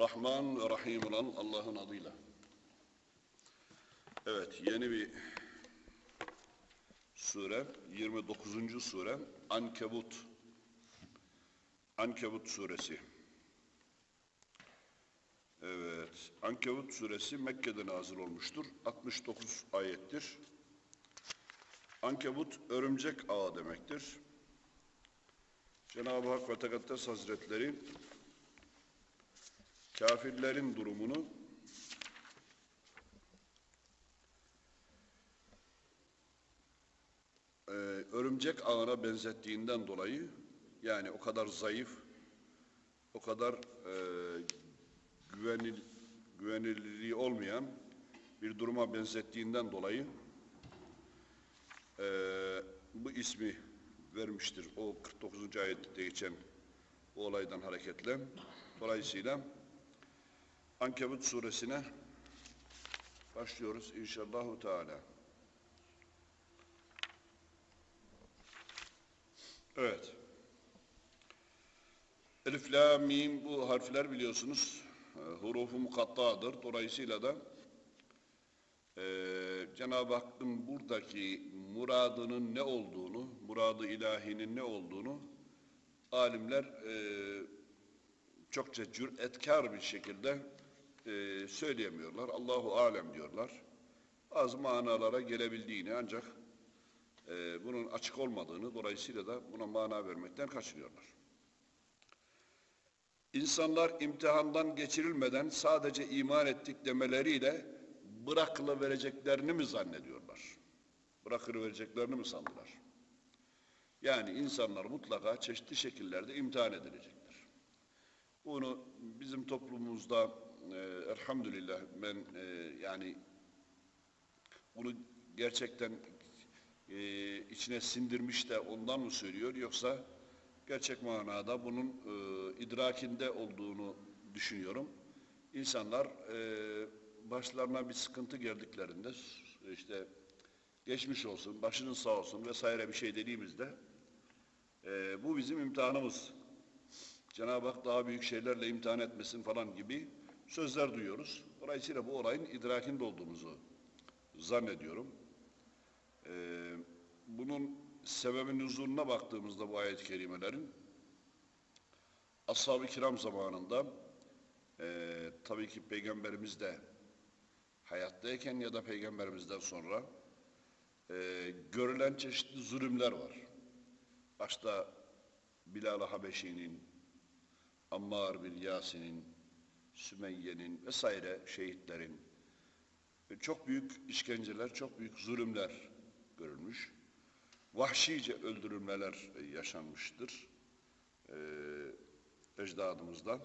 Rahman ve Rahim olan Allah'ın adıyla. Evet, yeni bir sure, 29. sure, Ankebut. Ankebut suresi. Evet, Ankebut suresi Mekke'de nazil olmuştur. 69 ayettir. Ankebut, örümcek ağı demektir. Cenab-ı Hak ve Tekaddes Hazretleri, kafirlerin durumunu e, örümcek ağına benzettiğinden dolayı yani o kadar zayıf, o kadar e, güvenil, güvenilirliği olmayan bir duruma benzettiğinden dolayı e, bu ismi vermiştir. O 49. ayette geçen o olaydan hareketle. Dolayısıyla Ankebut suresine başlıyoruz inşallahu teala. Evet. Elif, la, mim bu harfler biliyorsunuz e, hurufu mukattadır. Dolayısıyla da e, Cenab-ı Hakk'ın buradaki muradının ne olduğunu, muradı ilahinin ne olduğunu alimler e, çokça cüretkar bir şekilde e, söyleyemiyorlar. Allahu alem diyorlar. Bazı manalara gelebildiğini ancak e, bunun açık olmadığını dolayısıyla da buna mana vermekten kaçınıyorlar. İnsanlar imtihandan geçirilmeden sadece iman ettik demeleriyle bırakılıvereceklerini mi zannediyorlar? Bırakılıvereceklerini mi sandılar? Yani insanlar mutlaka çeşitli şekillerde imtihan edilecektir. Bunu bizim toplumumuzda e, elhamdülillah ben e, yani bunu gerçekten e, içine sindirmiş de ondan mı söylüyor yoksa gerçek manada bunun e, idrakinde olduğunu düşünüyorum. İnsanlar e, başlarına bir sıkıntı geldiklerinde işte geçmiş olsun, başının sağ olsun vesaire bir şey dediğimizde e, bu bizim imtihanımız. Cenab-ı Hak daha büyük şeylerle imtihan etmesin falan gibi sözler duyuyoruz. Dolayısıyla bu olayın idrakinde olduğumuzu zannediyorum. Ee, bunun sebebin nüzuluna baktığımızda bu ayet-i kerimelerin ashab-ı kiram zamanında e, tabii ki peygamberimiz de hayattayken ya da peygamberimizden sonra e, görülen çeşitli zulümler var. Başta Bilal-i Habeşi'nin, Ammar bin Yasin'in, Sümeyye'nin vesaire şehitlerin çok büyük işkenceler, çok büyük zulümler görülmüş. Vahşice öldürülmeler yaşanmıştır ee, ecdadımızdan.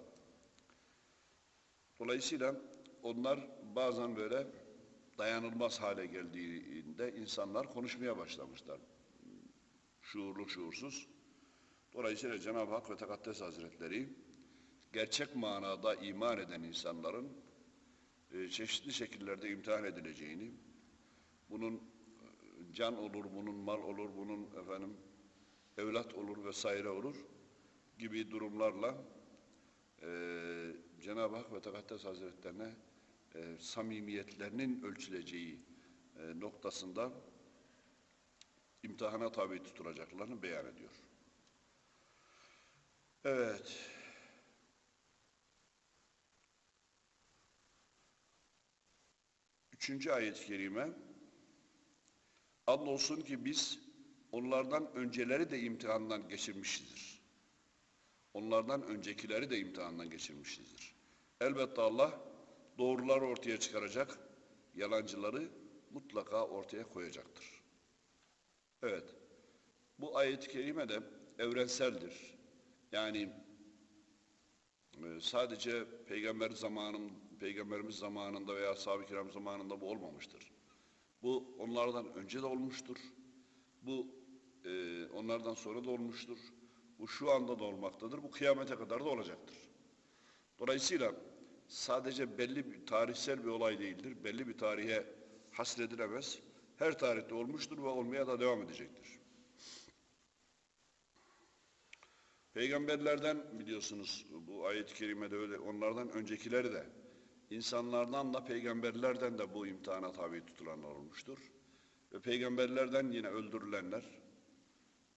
Dolayısıyla onlar bazen böyle dayanılmaz hale geldiğinde insanlar konuşmaya başlamışlar. Şuurlu şuursuz. Dolayısıyla Cenab-ı Hak ve Tekaddes Hazretleri gerçek manada iman eden insanların e, çeşitli şekillerde imtihan edileceğini, bunun e, can olur, bunun mal olur, bunun efendim evlat olur vesaire olur gibi durumlarla e, Cenab-ı Hak ve Tekaddes Hazretlerine e, samimiyetlerinin ölçüleceği e, noktasında imtihana tabi tutulacaklarını beyan ediyor. Evet. Üçüncü ayet-i kerime Andolsun ki biz onlardan önceleri de imtihandan geçirmişizdir. Onlardan öncekileri de imtihandan geçirmişizdir. Elbette Allah doğruları ortaya çıkaracak, yalancıları mutlaka ortaya koyacaktır. Evet, bu ayet-i kerime de evrenseldir. Yani e, sadece peygamber zamanın, peygamberimiz zamanında veya sahabe-i kiram zamanında bu olmamıştır. Bu onlardan önce de olmuştur. Bu e, onlardan sonra da olmuştur. Bu şu anda da olmaktadır. Bu kıyamete kadar da olacaktır. Dolayısıyla sadece belli bir tarihsel bir olay değildir. Belli bir tarihe hasredilemez. Her tarihte olmuştur ve olmaya da devam edecektir. Peygamberlerden biliyorsunuz bu ayet-i kerimede öyle onlardan öncekileri de insanlardan da peygamberlerden de bu imtihana tabi tutulanlar olmuştur. Ve peygamberlerden yine öldürülenler,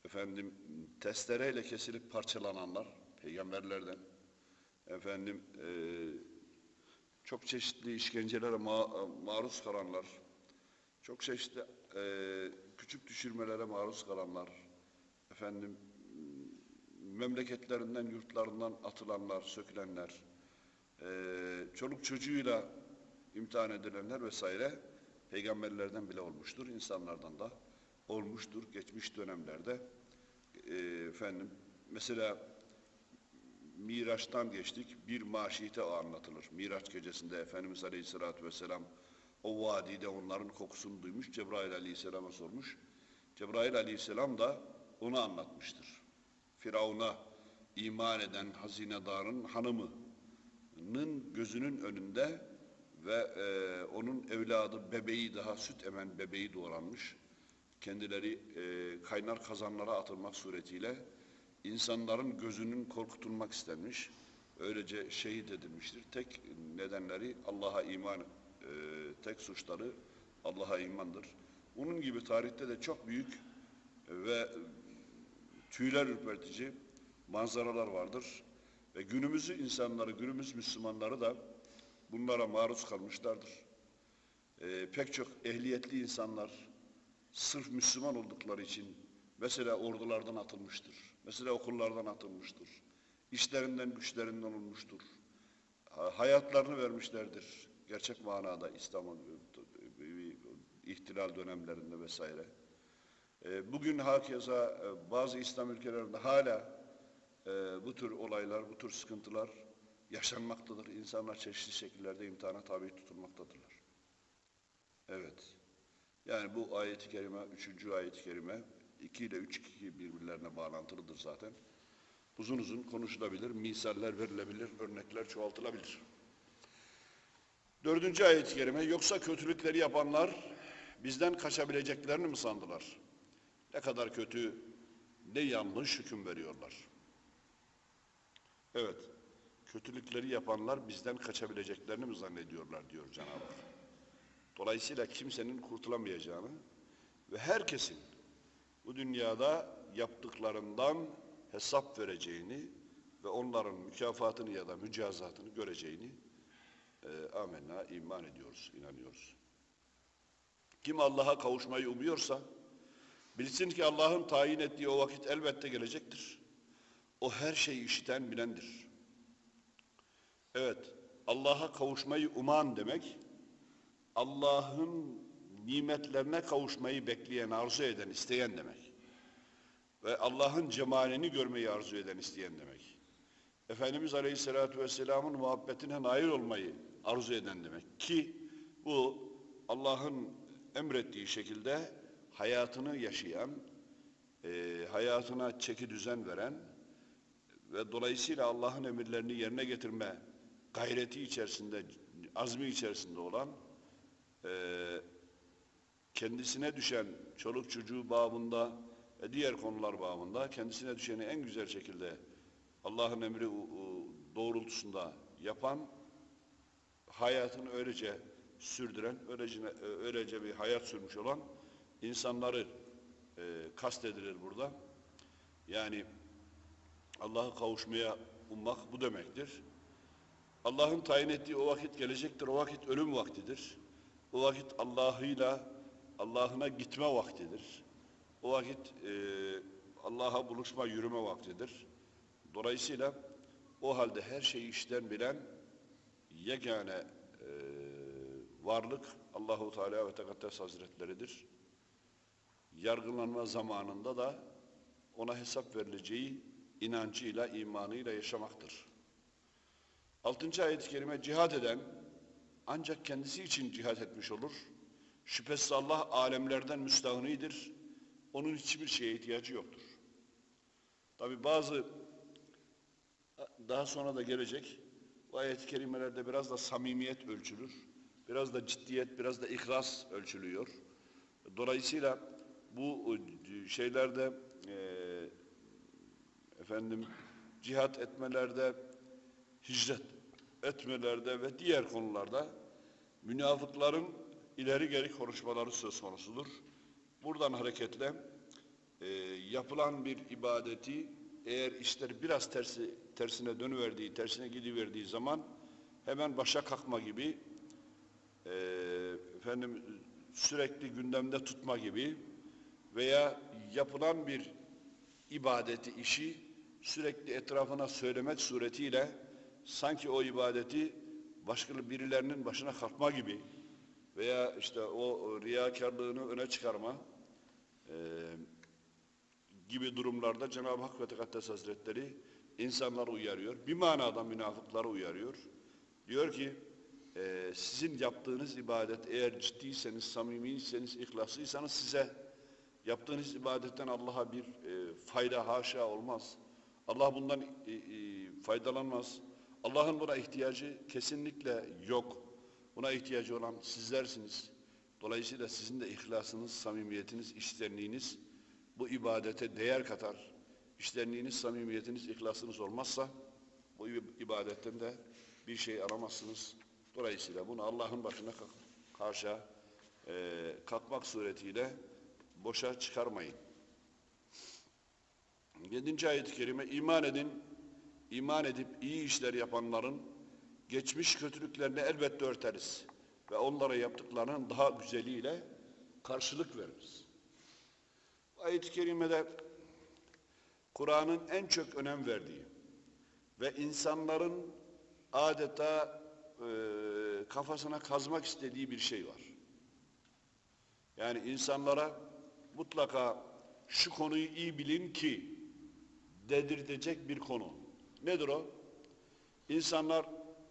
efendim testereyle kesilip parçalananlar peygamberlerden, efendim eee, çok çeşitli işkencelere ma- maruz kalanlar, çok çeşitli eee, küçük düşürmelere maruz kalanlar, efendim memleketlerinden, yurtlarından atılanlar, sökülenler, eee, çoluk çocuğuyla imtihan edilenler vesaire peygamberlerden bile olmuştur, insanlardan da olmuştur geçmiş dönemlerde. Eee, efendim mesela Miraç'tan geçtik. Bir maşite o anlatılır. Miraç gecesinde Efendimiz Aleyhisselatü Vesselam o vadide onların kokusunu duymuş. Cebrail Aleyhisselam'a sormuş. Cebrail Aleyhisselam da onu anlatmıştır. Firavun'a iman eden hazinedarın hanımının gözünün önünde ve e, onun evladı bebeği daha süt emen bebeği doğranmış. Kendileri e, kaynar kazanlara atılmak suretiyle insanların gözünün korkutulmak istenmiş. Öylece şehit edilmiştir. Tek nedenleri Allah'a iman, e, tek suçları Allah'a imandır. Bunun gibi tarihte de çok büyük ve tüyler ürpertici manzaralar vardır. Ve günümüzü insanları, günümüz Müslümanları da bunlara maruz kalmışlardır. Ee, pek çok ehliyetli insanlar sırf Müslüman oldukları için mesela ordulardan atılmıştır. Mesela okullardan atılmıştır. İşlerinden, güçlerinden olmuştur. Ha- Hayatlarını vermişlerdir. Gerçek manada İslam'ın ihtilal dönemlerinde vesaire. E, Bugün hakeza e, bazı İslam ülkelerinde hala e, bu tür olaylar, bu tür sıkıntılar yaşanmaktadır. İnsanlar çeşitli şekillerde imtihana tabi tutulmaktadırlar. Evet. Yani bu ayet-i kerime, üçüncü ayet-i kerime, iki ile üç iki birbirlerine bağlantılıdır zaten. Uzun uzun konuşulabilir, misaller verilebilir, örnekler çoğaltılabilir. Dördüncü ayet-i kerime, yoksa kötülükleri yapanlar bizden kaçabileceklerini mi sandılar? Ne kadar kötü, ne yanlış hüküm veriyorlar. Evet, kötülükleri yapanlar bizden kaçabileceklerini mi zannediyorlar diyor Cenab-ı Hak. Dolayısıyla kimsenin kurtulamayacağını ve herkesin bu dünyada yaptıklarından hesap vereceğini ve onların mükafatını ya da mücazatını göreceğini e, amenna iman ediyoruz, inanıyoruz. Kim Allah'a kavuşmayı umuyorsa bilsin ki Allah'ın tayin ettiği o vakit elbette gelecektir. O her şeyi işiten bilendir. Evet, Allah'a kavuşmayı uman demek, Allah'ın nimetlerine kavuşmayı bekleyen, arzu eden, isteyen demek. Ve Allah'ın cemalini görmeyi arzu eden, isteyen demek. Efendimiz Aleyhisselatü Vesselam'ın muhabbetine nail olmayı arzu eden demek. Ki bu Allah'ın emrettiği şekilde hayatını yaşayan, e, hayatına çeki düzen veren ve dolayısıyla Allah'ın emirlerini yerine getirme gayreti içerisinde, azmi içerisinde olan e, kendisine düşen çoluk çocuğu babında ve diğer konular babında kendisine düşeni en güzel şekilde Allah'ın emri doğrultusunda yapan hayatını öylece sürdüren, öylece, öylece bir hayat sürmüş olan insanları e, kastedilir burada. Yani Allah'a kavuşmaya ummak bu demektir. Allah'ın tayin ettiği o vakit gelecektir. O vakit ölüm vaktidir. O vakit Allah'ıyla Allah'ına gitme vaktidir. O vakit e, Allah'a buluşma, yürüme vaktidir. Dolayısıyla o halde her şeyi işten bilen yegane e, varlık Allahu Teala ve Tekaddes Hazretleridir. Yargılanma zamanında da ona hesap verileceği inancıyla, imanıyla yaşamaktır. Altıncı ayet-i kerime cihad eden ancak kendisi için cihad etmiş olur. Şüphesiz Allah alemlerden müstahnidir. Onun hiçbir şeye ihtiyacı yoktur. Tabi bazı daha sonra da gelecek bu ayet-i kerimelerde biraz da samimiyet ölçülür. Biraz da ciddiyet, biraz da ihlas ölçülüyor. Dolayısıyla bu şeylerde e, efendim cihat etmelerde, hicret etmelerde ve diğer konularda münafıkların ileri geri konuşmaları söz konusudur. Buradan hareketle e, yapılan bir ibadeti eğer işler biraz tersi tersine dönüverdiği, tersine gidiverdiği zaman hemen başa kalkma gibi e, efendim sürekli gündemde tutma gibi veya yapılan bir ibadeti, işi sürekli etrafına söylemek suretiyle sanki o ibadeti başka birilerinin başına kalkma gibi veya işte o riyakarlığını öne çıkarma e, gibi durumlarda Cenab-ı Hak ve Tekaddes Hazretleri insanları uyarıyor. Bir manada münafıkları uyarıyor. Diyor ki e, sizin yaptığınız ibadet eğer ciddiyseniz, samimiyseniz, ihlaslıysanız size yaptığınız ibadetten Allah'a bir e, fayda haşa olmaz. Allah bundan e, e, faydalanmaz. Allah'ın buna ihtiyacı kesinlikle yok. Buna ihtiyacı olan sizlersiniz. Dolayısıyla sizin de ihlasınız, samimiyetiniz, iştenliğiniz bu ibadete değer katar. İştenliğiniz, samimiyetiniz, ihlasınız olmazsa bu ibadetten de bir şey aramazsınız. Dolayısıyla bunu Allah'ın başına karşı e, kalkmak suretiyle boşa çıkarmayın. Yedinci ayet-i kerime iman edin, iman edip iyi işler yapanların geçmiş kötülüklerini elbette örteriz ve onlara yaptıklarının daha güzeliyle karşılık veririz. Ayet-i kerimede Kur'an'ın en çok önem verdiği ve insanların adeta e, kafasına kazmak istediği bir şey var. Yani insanlara mutlaka şu konuyu iyi bilin ki dedirtecek bir konu. Nedir o? İnsanlar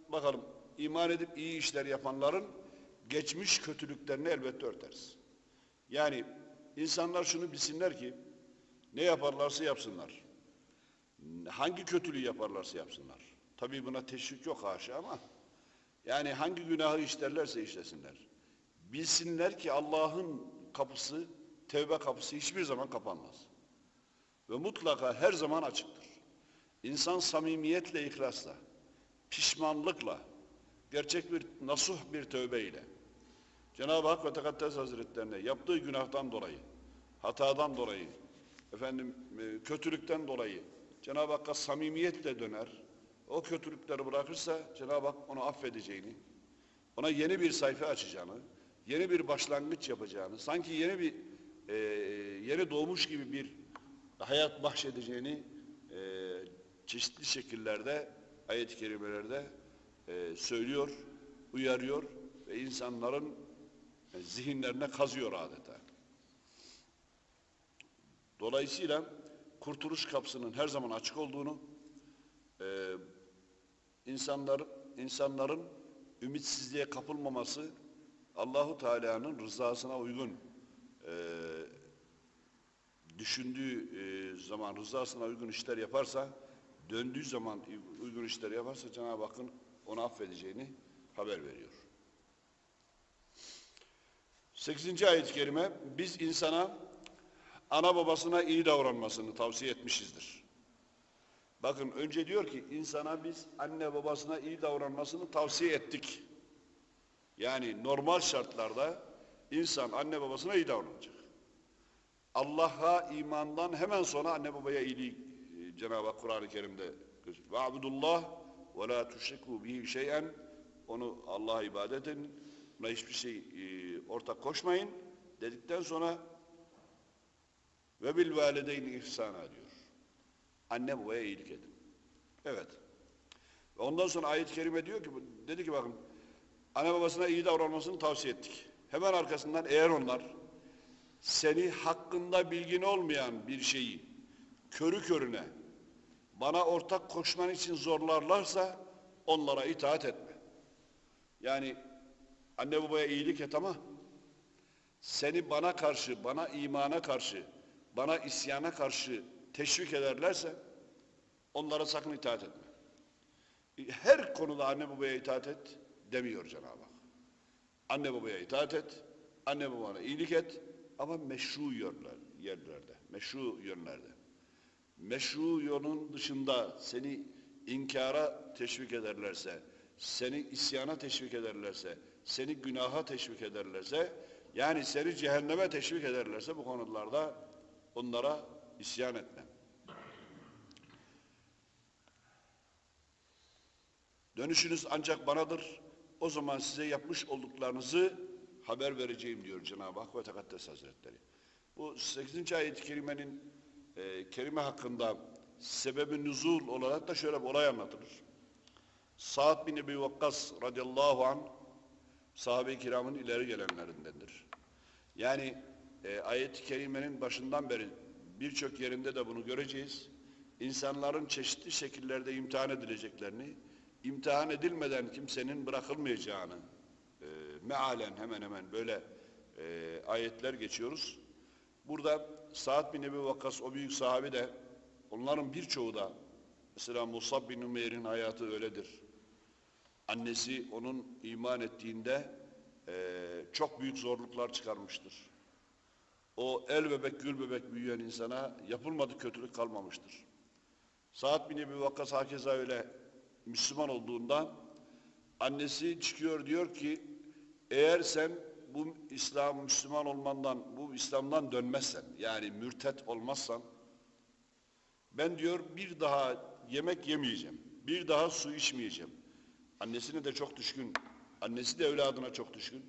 bakalım iman edip iyi işler yapanların geçmiş kötülüklerini elbette örteriz. Yani insanlar şunu bilsinler ki ne yaparlarsa yapsınlar. Hangi kötülüğü yaparlarsa yapsınlar. Tabii buna teşvik yok haşa ama yani hangi günahı işlerlerse işlesinler. Bilsinler ki Allah'ın kapısı, tevbe kapısı hiçbir zaman kapanmaz. Ve mutlaka her zaman açıktır. İnsan samimiyetle, ihlasla, pişmanlıkla, gerçek bir nasuh bir tövbe ile Cenab-ı Hak ve Tekaddes Hazretlerine yaptığı günahtan dolayı, hatadan dolayı, efendim e, kötülükten dolayı Cenab-ı Hakk'a samimiyetle döner. O kötülükleri bırakırsa Cenab-ı Hak onu affedeceğini, ona yeni bir sayfa açacağını, yeni bir başlangıç yapacağını, sanki yeni bir e, yeni doğmuş gibi bir hayat bahşedeceğini e, çeşitli şekillerde ayet-i kerimelerde e, söylüyor, uyarıyor ve insanların e, zihinlerine kazıyor adeta. Dolayısıyla kurtuluş kapısının her zaman açık olduğunu, e, insanlar, insanların ümitsizliğe kapılmaması, Allahu Teala'nın rızasına uygun e, düşündüğü e, zaman rızasına uygun işler yaparsa, döndüğü zaman uygun işler yaparsa Cenab-ı Hakk'ın onu affedeceğini haber veriyor. Sekizinci ayet-i kerime, biz insana ana babasına iyi davranmasını tavsiye etmişizdir. Bakın önce diyor ki insana biz anne babasına iyi davranmasını tavsiye ettik. Yani normal şartlarda insan anne babasına iyi davranacak. Allah'a imandan hemen sonra anne babaya iyiliği e, Cenab-ı Hak Kur'an-ı Kerim'de. Ve abudullah ve la tuşriku bihi şeyen onu Allah'a ibadet edin. Buna hiçbir şey e, ortak koşmayın dedikten sonra ve bil valideyni ihsana diyor. Anne babaya iyilik edin. Evet. Ve ondan sonra ayet-i kerime diyor ki dedi ki bakın anne babasına iyi davranmasını tavsiye ettik. Hemen arkasından eğer onlar seni hakkında bilgin olmayan bir şeyi körü körüne bana ortak koşman için zorlarlarsa onlara itaat etme. Yani anne babaya iyilik et ama seni bana karşı, bana imana karşı, bana isyana karşı teşvik ederlerse onlara sakın itaat etme. Her konuda anne babaya itaat et demiyor Cenab-ı Hak. Anne babaya itaat et, anne babana iyilik et ama meşru yerler, yerlerde, meşru yönlerde. meşru yolun dışında seni inkara teşvik ederlerse, seni isyana teşvik ederlerse, seni günaha teşvik ederlerse, yani seni cehenneme teşvik ederlerse bu konularda onlara isyan etme. Dönüşünüz ancak banadır. O zaman size yapmış olduklarınızı haber vereceğim diyor Cenab-ı Hak ve Tekaddes Hazretleri. Bu 8. ayet-i kerimenin e, kerime hakkında sebebi nüzul olarak da şöyle bir olay anlatılır. Sa'd bin Ebi Vakkas radıyallahu an sahabe-i kiramın ileri gelenlerindendir. Yani e, ayet-i kerimenin başından beri birçok yerinde de bunu göreceğiz. İnsanların çeşitli şekillerde imtihan edileceklerini, imtihan edilmeden kimsenin bırakılmayacağını mealen hemen hemen böyle e, ayetler geçiyoruz. Burada Sa'd bin Ebi Vakkas o büyük sahabe de onların birçoğu da mesela Musab bin Ümeyr'in hayatı öyledir. Annesi onun iman ettiğinde e, çok büyük zorluklar çıkarmıştır. O el bebek gül bebek büyüyen insana yapılmadık kötülük kalmamıştır. Sa'd bin Ebi Vakkas hakeza öyle Müslüman olduğunda annesi çıkıyor diyor ki eğer sen bu İslam Müslüman olmandan, bu İslam'dan dönmezsen, yani mürtet olmazsan, ben diyor bir daha yemek yemeyeceğim, bir daha su içmeyeceğim. Annesine de çok düşkün, annesi de evladına çok düşkün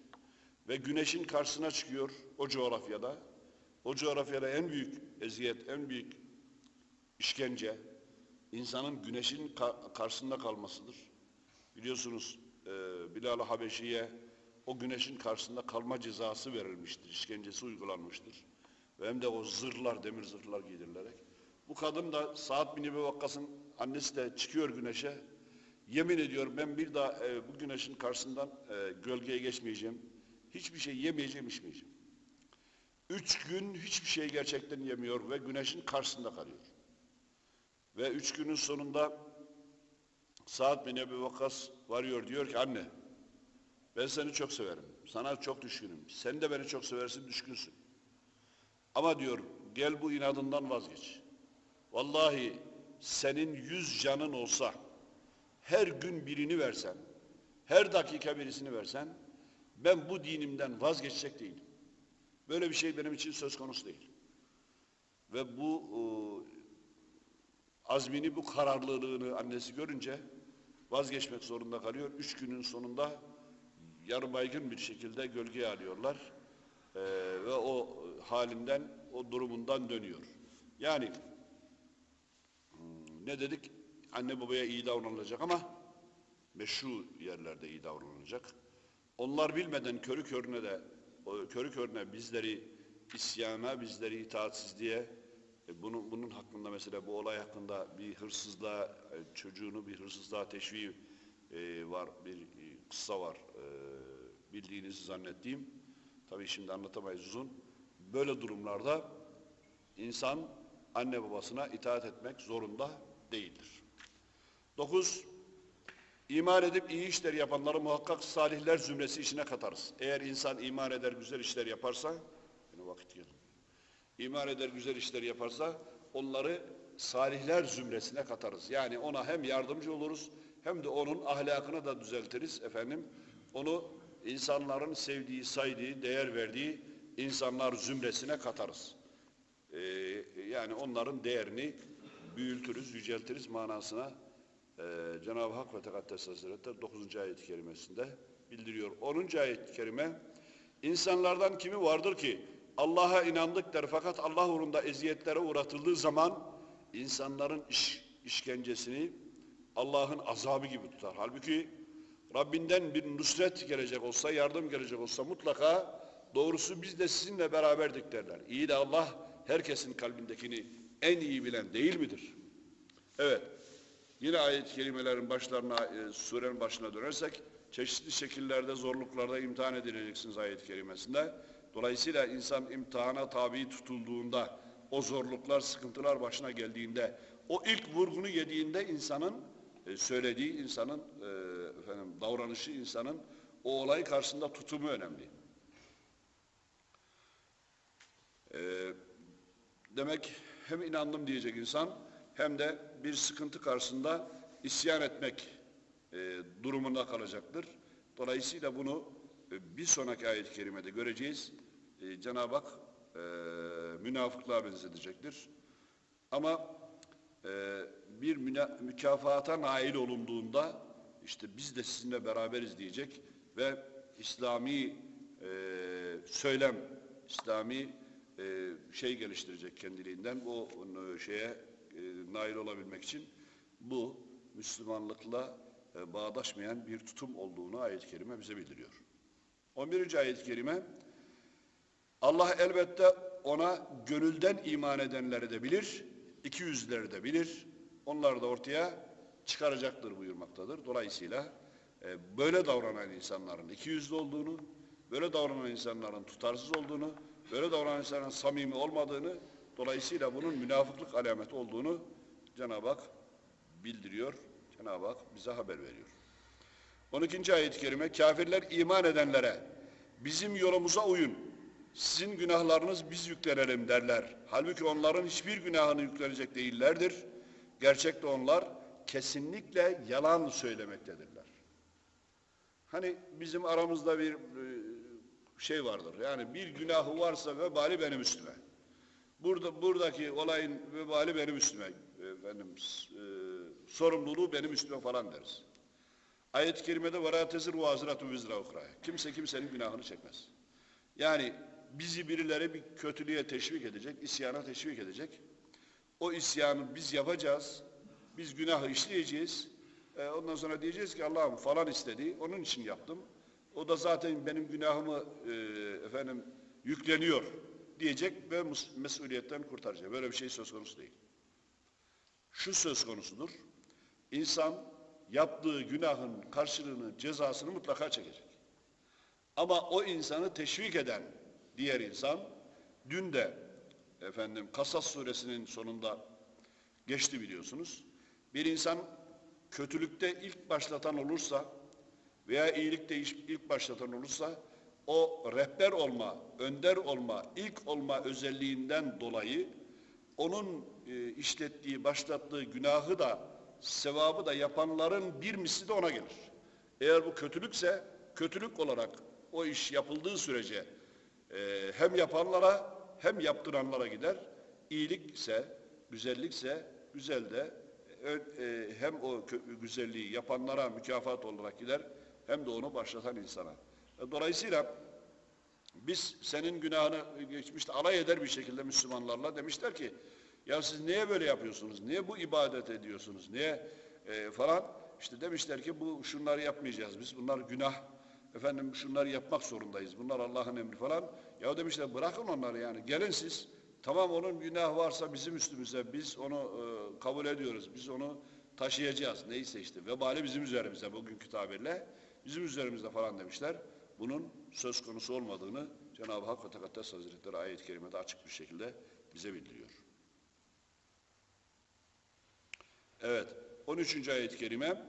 ve güneşin karşısına çıkıyor o coğrafyada. O coğrafyada en büyük eziyet, en büyük işkence, insanın güneşin ka karşısında kalmasıdır. Biliyorsunuz Bilal-i Habeşi'ye o güneşin karşısında kalma cezası verilmiştir, işkencesi uygulanmıştır. Ve hem de o zırhlar, demir zırhlar giydirilerek. Bu kadın da Sa'd bin Ebi Vakkas'ın annesi de çıkıyor güneşe. Yemin ediyor ben bir daha e, bu güneşin karşısından e, gölgeye geçmeyeceğim. Hiçbir şey yemeyeceğim, içmeyeceğim. Üç gün hiçbir şey gerçekten yemiyor ve güneşin karşısında kalıyor. Ve üç günün sonunda Sa'd bin Ebi Vakkas varıyor diyor ki anne ben seni çok severim. Sana çok düşkünüm. Sen de beni çok seversin, düşkünsün. Ama diyor gel bu inadından vazgeç. Vallahi senin yüz canın olsa her gün birini versen, her dakika birisini versen ben bu dinimden vazgeçecek değilim. Böyle bir şey benim için söz konusu değil. Ve bu e, azmini, bu kararlılığını annesi görünce vazgeçmek zorunda kalıyor. Üç günün sonunda yarı baygın bir şekilde gölgeye alıyorlar. Ee, ve o halinden, o durumundan dönüyor. Yani hmm, ne dedik? Anne babaya iyi davranılacak ama meşru yerlerde iyi davranılacak. Onlar bilmeden körü körüne de körü körüne bizleri isyana, bizleri itaatsizliğe e, bunun, hakkında mesela bu olay hakkında bir hırsızlığa e, çocuğunu bir hırsızlığa teşviği e, var bir e, kıssa var e, bildiğinizi zannettiğim tabii şimdi anlatamayız uzun böyle durumlarda insan anne babasına itaat etmek zorunda değildir. Dokuz, iman edip iyi işler yapanları muhakkak salihler zümresi içine katarız. Eğer insan iman eder güzel işler yaparsa yine vakit geldi. İman eder güzel işler yaparsa onları salihler zümresine katarız. Yani ona hem yardımcı oluruz hem de onun ahlakını da düzeltiriz efendim. Onu insanların sevdiği, saydığı, değer verdiği insanlar zümresine katarız. Ee, yani onların değerini büyütürüz, yüceltiriz manasına e, Cenab-ı Hak ve Tekaddes Hazretleri 9. ayet-i kerimesinde bildiriyor. 10. ayet-i kerime insanlardan kimi vardır ki Allah'a inandık der fakat Allah uğrunda eziyetlere uğratıldığı zaman insanların iş, işkencesini Allah'ın azabı gibi tutar. Halbuki Rabbinden bir nusret gelecek olsa, yardım gelecek olsa mutlaka doğrusu biz de sizinle beraberdik derler. İyi de Allah herkesin kalbindekini en iyi bilen değil midir? Evet. Yine ayet-i kerimelerin başlarına, e, surenin başına dönersek çeşitli şekillerde, zorluklarda imtihan edileceksiniz ayet-i kerimesinde. Dolayısıyla insan imtihana tabi tutulduğunda, o zorluklar, sıkıntılar başına geldiğinde, o ilk vurgunu yediğinde insanın e, söylediği, insanın e, davranışı, insanın o olay karşısında tutumu önemli. E, demek hem inandım diyecek insan hem de bir sıkıntı karşısında isyan etmek e, durumunda kalacaktır. Dolayısıyla bunu e, bir sonraki ayet-i kerimede göreceğiz. E, Cenab-ı Hak e, münafıklığa benzetecektir. Ama e, bir mükafata nail olunduğunda işte biz de sizinle beraberiz diyecek ve İslami e, söylem, İslami e, şey geliştirecek kendiliğinden bu e, şeye e, nail olabilmek için bu Müslümanlıkla e, bağdaşmayan bir tutum olduğunu ayet-i kerime bize bildiriyor. 11. ayet-i kerime Allah elbette ona gönülden iman edenleri de bilir, iki yüzleri de bilir. Onlar da ortaya çıkaracaktır buyurmaktadır. Dolayısıyla e, böyle davranan insanların iki yüzlü olduğunu, böyle davranan insanların tutarsız olduğunu, böyle davranan insanların samimi olmadığını, dolayısıyla bunun münafıklık alameti olduğunu Cenab-ı Hak bildiriyor. Cenab-ı Hak bize haber veriyor. 12. ayet-i kerime kafirler iman edenlere bizim yolumuza uyun. Sizin günahlarınız biz yüklenelim derler. Halbuki onların hiçbir günahını yüklenecek değillerdir. Gerçekte onlar kesinlikle yalan söylemektedirler. Hani bizim aramızda bir e, şey vardır. Yani bir günahı varsa vebali benim üstüme. Burada buradaki olayın vebali benim üstüme. E, efendim e, sorumluluğu benim üstüme falan deriz. Ayet-i kerimede vera tesir hazratu vizra ukra. Kimse kimsenin günahını çekmez. Yani bizi birileri bir kötülüğe teşvik edecek, isyana teşvik edecek. O isyanı biz yapacağız biz günahı işleyeceğiz. Ee, ondan sonra diyeceğiz ki Allah'ım falan istedi, onun için yaptım. O da zaten benim günahımı e, efendim yükleniyor diyecek ve mesuliyetten kurtaracak. Böyle bir şey söz konusu değil. Şu söz konusudur. İnsan yaptığı günahın karşılığını, cezasını mutlaka çekecek. Ama o insanı teşvik eden diğer insan dün de efendim Kasas suresinin sonunda geçti biliyorsunuz. Bir insan kötülükte ilk başlatan olursa veya iyilikte ilk başlatan olursa o rehber olma, önder olma, ilk olma özelliğinden dolayı onun e, işlettiği, başlattığı günahı da sevabı da yapanların bir misli de ona gelir. Eğer bu kötülükse kötülük olarak o iş yapıldığı sürece e, hem yapanlara hem yaptıranlara gider. İyilikse, güzellikse güzel de hem o güzelliği yapanlara mükafat olarak gider hem de onu başlatan insana. E, Dolayısıyla biz senin günahını geçmişte alay eder bir şekilde Müslümanlarla demişler ki ya siz niye böyle yapıyorsunuz? Niye bu ibadet ediyorsunuz? Niye e, falan? İşte demişler ki bu şunları yapmayacağız biz. Bunlar günah. Efendim şunları yapmak zorundayız. Bunlar Allah'ın emri falan. Ya demişler bırakın onları yani. Gelin siz. Tamam onun günah varsa bizim üstümüze. Biz onu e, kabul ediyoruz. Biz onu taşıyacağız. Neyse işte. Vebali bizim üzerimize bugünkü tabirle. Bizim üzerimizde falan demişler. Bunun söz konusu olmadığını Cenab-ı Hak ve Tekaddes Hazretleri ayet-i kerimede açık bir şekilde bize bildiriyor. Evet, 13. ayet-i kerime.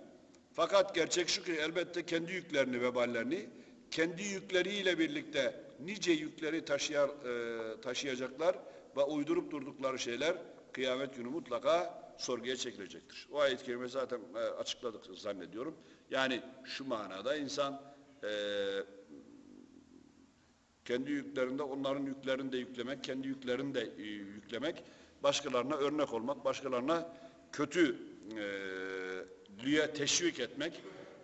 Fakat gerçek şu ki elbette kendi yüklerini, veballerini, kendi yükleriyle birlikte nice yükleri taşıyar, e, taşıyacaklar ve uydurup durdukları şeyler kıyamet günü mutlaka sorguya çekilecektir. O ayet-i kerime zaten e, açıkladık zannediyorum. Yani şu manada insan e, kendi yüklerinde onların yüklerini de yüklemek, kendi yüklerini de e, yüklemek, başkalarına örnek olmak, başkalarına kötü e, lüye teşvik etmek,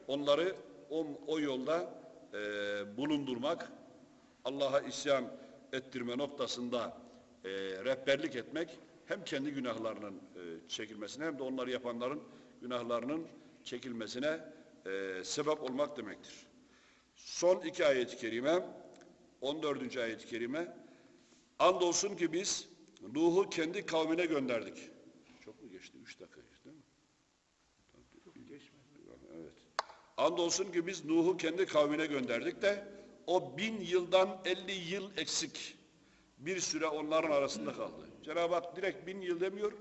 onları o, o yolda e, bulundurmak, Allah'a isyan ettirme noktasında e, rehberlik etmek, hem kendi günahlarının e, çekilmesine hem de onları yapanların günahlarının çekilmesine e, sebep olmak demektir. Son iki ayet-i kerime, 14. ayet-i kerime, andolsun ki biz Nuh'u kendi kavmine gönderdik. Çok mu geçti? Üç dakika geçti değil mi? Evet. Andolsun ki biz Nuh'u kendi kavmine gönderdik de o bin yıldan 50 yıl eksik bir süre onların arasında kaldı. Cenab-ı Hak direkt bin yıl demiyor,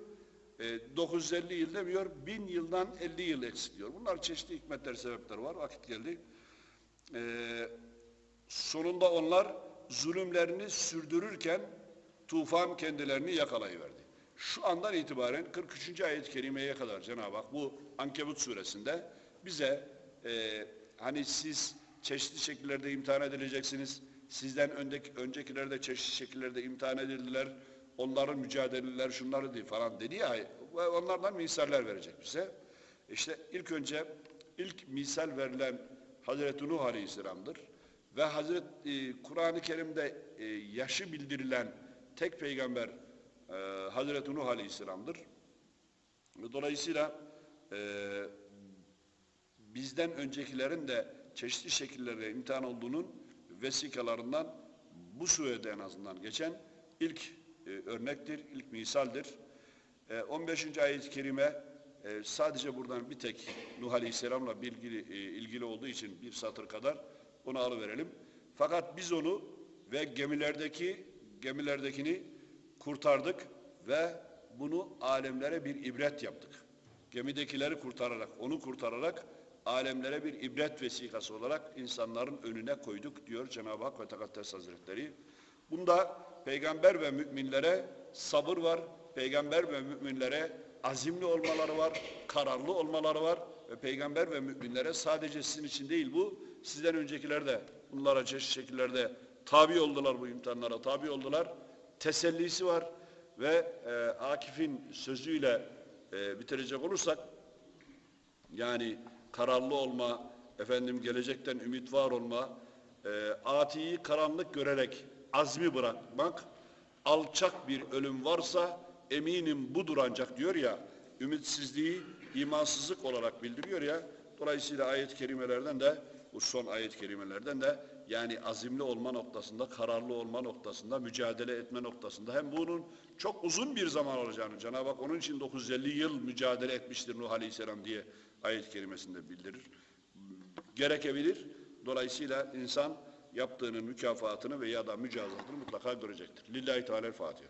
e, 950 yıl demiyor, bin yıldan 50 yıl eksik diyor. Bunlar çeşitli hikmetler, sebepler var. Vakit geldi. E, sonunda onlar zulümlerini sürdürürken tufan kendilerini yakalayıverdi. şu andan itibaren 43. ayet-i kerimeye kadar Cenab-ı Hak bu Ankebut suresinde bize e, hani siz çeşitli şekillerde imtihan edileceksiniz. Sizden öndeki, öncekiler de çeşitli şekillerde imtihan edildiler. Onların mücadeleler şunları değil falan dedi ya onlardan misaller verecek bize. İşte ilk önce ilk misal verilen Hazreti Nuh Aleyhisselam'dır. Ve Hazret e, Kur'an-ı Kerim'de e, yaşı bildirilen tek peygamber e, Hazreti Nuh Aleyhisselam'dır. Dolayısıyla e, bizden öncekilerin de çeşitli şekillerde imtihan olduğunun vesikalarından bu surede en azından geçen ilk e, örnektir, ilk misaldir. E, 15. ayet-i kerime e, sadece buradan bir tek Nuh Aleyhisselam'la bilgili, e, ilgili olduğu için bir satır kadar onu alıverelim. Fakat biz onu ve gemilerdeki gemilerdekini kurtardık ve bunu alemlere bir ibret yaptık. Gemidekileri kurtararak, onu kurtararak alemlere bir ibret vesikası olarak insanların önüne koyduk diyor Cenab-ı Hak ve Tekaddes Hazretleri. Bunda peygamber ve müminlere sabır var, peygamber ve müminlere azimli olmaları var, kararlı olmaları var ve peygamber ve müminlere sadece sizin için değil bu, sizden öncekiler de bunlara çeşitli şekillerde tabi oldular bu imtihanlara, tabi oldular. Tesellisi var ve e, Akif'in sözüyle e, bitirecek olursak yani kararlı olma, efendim gelecekten ümit var olma, e, atiyi karanlık görerek azmi bırakmak, alçak bir ölüm varsa eminim budur ancak diyor ya, ümitsizliği imansızlık olarak bildiriyor ya, dolayısıyla ayet-i kerimelerden de, bu son ayet-i kerimelerden de yani azimli olma noktasında, kararlı olma noktasında, mücadele etme noktasında hem bunun çok uzun bir zaman olacağını Cenab-ı Hak onun için 950 yıl mücadele etmiştir Nuh Aleyhisselam diye ayet-i kerimesinde bildirir. Gerekebilir. Dolayısıyla insan yaptığının mükafatını veya da mücazatını mutlaka görecektir. Lillahi Teala Fatiha.